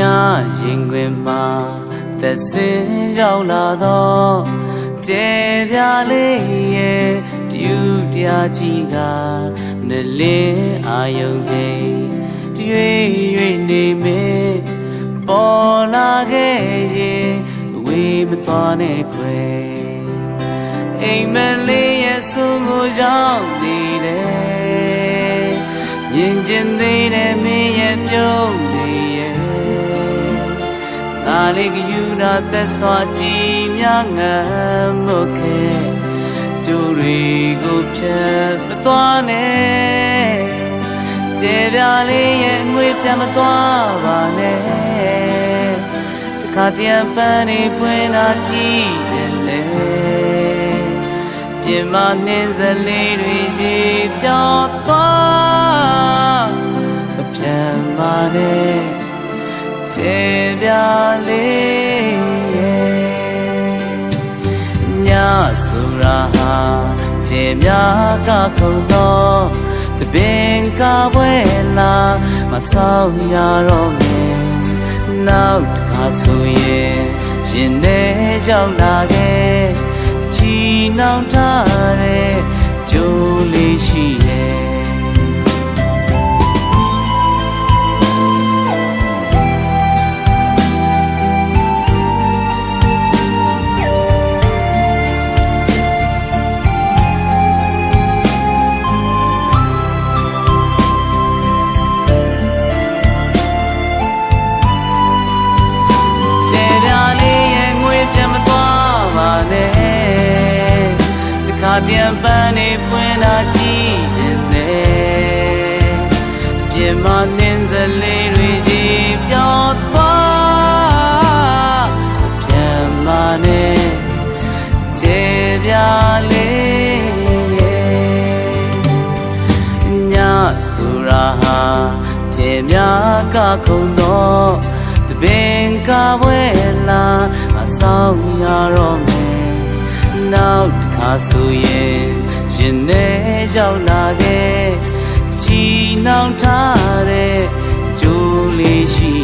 ရင်ခွင်မှာသက်စင်ရောက်လာတော့ကျေပြလေးရဲ့ပြူတရားကြီးကနလင်းအာယုံချိန်တွေ့၍နေမေပေါ်လာခဲ့ရင်ဝေးမသွားနဲ့ခွေအိမ်မလေးရဲ့ဆုံကိုရောက်နေတယ်မြင်ကျင်သေးတယ်မင်းရဲ့ပြုံးနေရဲ့ ငါလေးကယူနာသက်စွာကြည်များငမ်းမခဲ့ကျိုးတွေကိုဖြတ်မသွားနဲ့ကျေပြလေးရဲ့ငွေပြန်မသွားပါနဲ့တခါတည်းပန်းနေပွင့်လာကြည့်တယ်လေပြင်မနှင်းစလေးတွေရေပြောင်းသွားမပြန်ပါနဲ့ခြေ ပြလေးရဲ့ညဆိုတာဟာခြေများကခုန်တော့တပင်ကပွဲလာမဆောင်ရတော့မယ်နောက်တစ်ခါဆိုရင်ရှင်နေရောက်လာခဲ့ချီနှောင်ထားတဲ့ကြိုးလေးရှိ တခါတည်းပန်းနေပွင့်လာကြည့်ခြင်းနဲ့ပြင်မနှင်းစလေးတွေကြီးပြောင်းသွားပြန်ပါနဲ့ကျေပြလေးရဲ့ညဆိုတာဟာကျေများကခုန်တော့တပင်ကပွဲလာအဆောင်ရတော့မယ်နောက် တစ်ခါဆိုရင်ရင်ထဲရောက်လာခဲ့ချီနှောင်ထားတဲ့ကြိုးလေးရှိ